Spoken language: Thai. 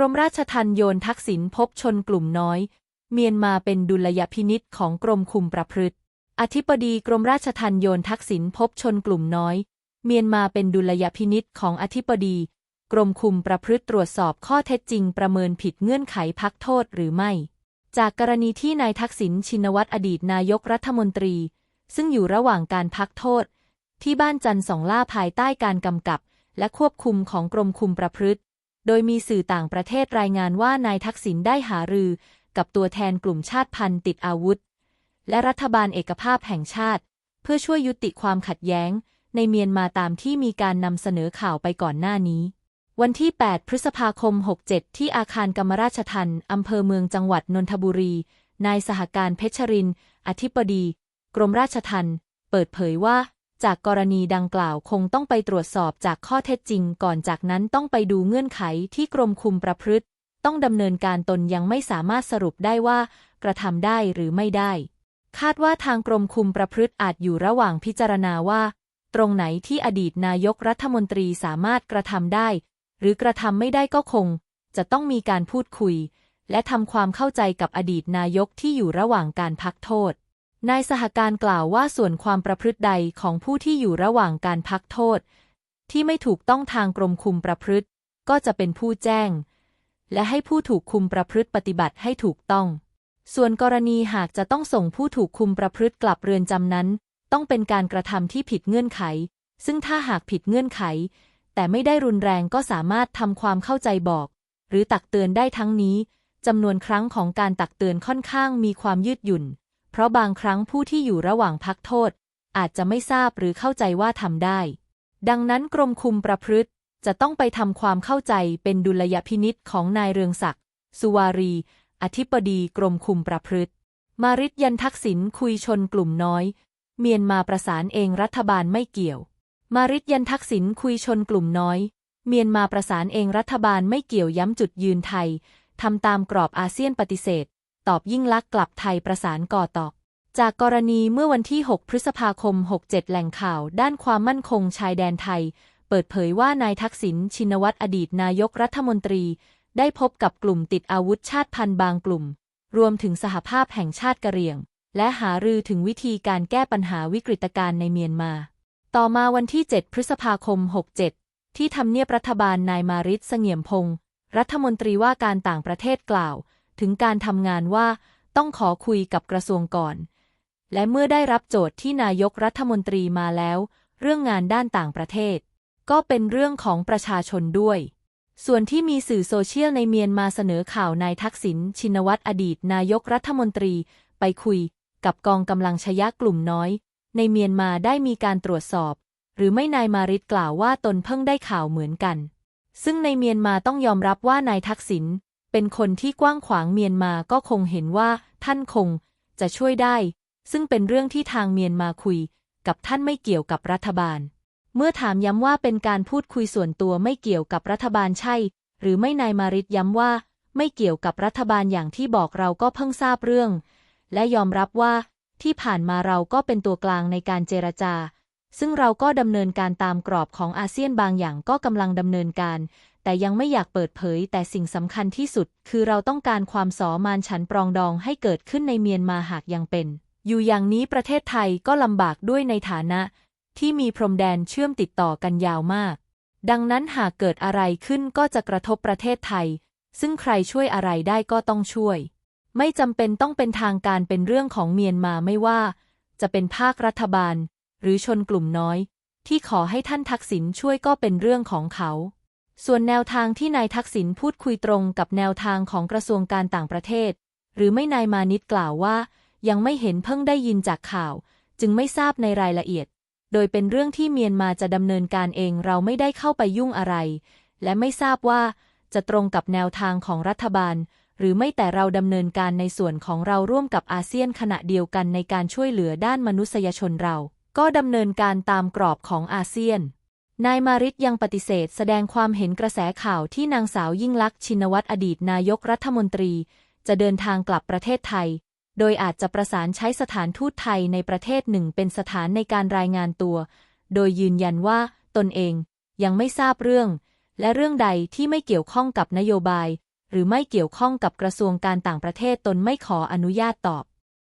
รมราชทัณฑ์โยนทักษิณพบชนกลุ่มน้อย เมียนมาเป็นดุลยพินิษของกรมคุมประพฤติ อธิบดีกรมราชทัณฑ์โยนทักษิณพบชนกลุ่มน้อย เมียนมาเป็นดุลยพินิษของอธิบดี กรมคุมประพฤติตรวจสอบข้อเท็จจริงประเมินผิดเงื่อนไขพักโทษหรือไม่ จากกรณีที่นายทักษิณชินวัตรอดีตนายกรัฐมนตรี ซึ่งอยู่ระหว่างการพักโทษ ที่บ้านจันทร์สองล่าภายใต้การกำกับ และควบคุมของกรมคุมประพฤติ โดยมีสื่อต่างประเทศรายงานว่านายทักษิณได้หารือ กับตัวแทนกลุ่มชาติพันธุ์ติดอาวุธ และรัฐบาลเอกภาพแห่งชาติ เพื่อช่วยยุติความขัดแย้ง ในเมียนมาตามที่มีการนำเสนอข่าวไปก่อนหน้านี้ วันที่ 8 พฤษภาคม 67 ที่อาคารกรรมราชทัณฑ์อำเภอเมืองจังหวัดนนทบุรี นายสหการเพชรริน อธิบดี กรมราชทัณฑ์เปิดเผยว่า จากกรณีดังกล่าวคงต้องไปตรวจสอบจากข้อเท็จจริง ก่อนจากนั้นต้องไปดูเงื่อนไขที่กรมคุมประพฤติ ต้องดำเนินการตนยังไม่สามารถสรุปได้ว่า กระทำได้หรือไม่ได้ คาดว่าทางกรมคุมประพฤติอาจอยู่ระหว่างพิจารณาว่า ตรงไหนที่อดีตนายกรัฐมนตรีสามารถกระทำได้ หรือกระทำไม่ได้ก็คง จะต้องมีการพูดคุย และทำความเข้าใจกับอดีตนายกที่อยู่ระหว่างการพักโทษ นายสหการกล่าวว่าส่วนความประพฤติใดของผู้ที่อยู่ระหว่างการพักโทษ ที่ไม่ถูกต้องทางกรมคุมประพฤติ ก็จะเป็นผู้แจ้ง และให้ผู้ถูกคุมประพฤติปฏิบัติให้ถูกต้อง ส่วนกรณีหากจะต้องส่งผู้ถูกคุมประพฤติกลับเรือนจำนั้น ต้องเป็นการกระทำที่ผิดเงื่อนไข ซึ่งถ้าหากผิดเงื่อนไข แต่ไม่ได้รุนแรงก็สามารถทำความเข้าใจบอก หรือตักเตือนได้ทั้งนี้จำนวนครั้งของการตักเตือนค่อนข้างมีความยืดหยุ่น เพราะบางครั้งผู้ที่อยู่ระหว่างพักโทษ อาจจะไม่ทราบหรือเข้าใจว่าทำได้ ดังนั้นกรมคุมประพฤติ จะต้องไปทำความเข้าใจเป็นดุลยพินิษของนายเรืองศักดิ์สุวารี อธิบดีกรมคุมประพฤติ มาริดยันทักษิณคุยชนกลุ่มน้อย เมียนมาประสานเองรัฐบาลไม่เกี่ยว มาริดยันทักษิณคุยชนกลุ่มน้อย เมียนมาประสานเองรัฐบาลไม่เกี่ยวย้ำจุดยืนไทยทำตามกรอบอาเซียนปฏิเสธ ตอบยิ่งลักษณ์กลับไทยประสานก่อตอก จากกรณีเมื่อวันที่ 6 พฤษภาคม 67 แหล่งข่าวด้านความมั่นคงชายแดนไทย เปิดเผยว่านายทักษิณชินวัตรอดีตนายกรัฐมนตรี ได้พบกับกลุ่มติดอาวุธชาติพันธุ์บางกลุ่ม รวมถึงสหภาพแห่งชาติกะเหรี่ยง และหารือถึงวิธีการแก้ปัญหาวิกฤตการณ์ในเมียนมา ต่อมาวันที่ 7 พฤษภาคม 67 ที่ทำเนียบรัฐบาลนายมาริศเสงี่ยมพงศ์รัฐมนตรีว่าการต่างประเทศกล่าว ถึงการทำงานว่าต้องขอคุยกับกระทรวงก่อน และเมื่อได้รับโจทย์ที่นายกรัฐมนตรีมาแล้ว เรื่องงานด้านต่างประเทศ ก็เป็นเรื่องของประชาชนด้วย ส่วนที่มีสื่อโซเชียลในเมียนมาเสนอข่าวนายทักษิณชินวัตรอดีต นายกรัฐมนตรีไปคุยกับกองกำลังชยะกลุ่มน้อย ในเมียนมาได้มีการตรวจสอบ หรือไม่นายมาริดกล่าวว่าตนเพิ่งได้ข่าวเหมือนกัน ซึ่งในเมียนมาต้องยอมรับว่านายทักษิณ เป็นคนที่กว้างขวางเมียนมาก็คงเห็นว่าท่านคงจะช่วยได้ ซึ่งเป็นเรื่องที่ทางเมียนมาคุย กับท่านไม่เกี่ยวกับรัฐบาล เมื่อถามย้ำว่าเป็นการพูดคุยส่วนตัวไม่เกี่ยวกับรัฐบาลใช่ หรือไม่นายมาริดย้ำว่า ไม่เกี่ยวกับรัฐบาลอย่างที่บอกเราก็เพิ่งทราบเรื่อง และยอมรับว่าที่ผ่านมาเราก็เป็นตัวกลางในการเจรจา ซึ่งเราก็ดำเนินการตามกรอบของอาเซียนบางอย่างก็กำลังดำเนินการ แต่ยังไม่อยากเปิดเผย แต่สิ่งสำคัญที่สุด คือเราต้องการความสอมานฉันปรองดองให้เกิดขึ้นในเมียนมาหากยังเป็น อยู่อย่างนี้ประเทศไทยก็ลำบากด้วยในฐานะ ที่มีพรมแดนเชื่อมติดต่อกันยาวมาก ดังนั้นหากเกิดอะไรขึ้นก็จะกระทบประเทศไทย ซึ่งใครช่วยอะไรได้ก็ต้องช่วย ไม่จำเป็นต้องเป็นทางการเป็นเรื่องของเมียนมาไม่ว่า จะเป็นภาครัฐบาล หรือชนกลุ่มน้อย ที่ขอให้ท่านทักษิณช่วยก็เป็นเรื่องของเขา ส่วนแนวทางที่นายทักษิณพูดคุยตรงกับแนวทางของกระทรวงการต่างประเทศ หรือไม่นายมานิดกล่าวว่า ยังไม่เห็นเพิ่งได้ยินจากข่าว จึงไม่ทราบในรายละเอียด โดยเป็นเรื่องที่เมียนมาจะดำเนินการเองเราไม่ได้เข้าไปยุ่งอะไร และไม่ทราบว่าจะตรงกับแนวทางของรัฐบาล หรือไม่แต่เราดำเนินการในส่วนของเราร่วมกับอาเซียนขณะเดียวกันในการช่วยเหลือด้านมนุษยชนเรา ก็ดำเนินการตามกรอบของอาเซียน นายมาริศยังปฏิเสธแสดงความเห็นกระแสข่าวที่นางสาวยิ่งลักษณ์ชินวัตรอดีตนายกรัฐมนตรี จะเดินทางกลับประเทศไทย โดยอาจจะประสานใช้สถานทูตไทยในประเทศหนึ่งเป็นสถานในการรายงานตัว โดยยืนยันว่าตนเองยังไม่ทราบเรื่อง และเรื่องใดที่ไม่เกี่ยวข้องกับนโยบาย หรือไม่เกี่ยวข้องกับกระทรวงการต่างประเทศตนไม่ขออนุญาตตอบ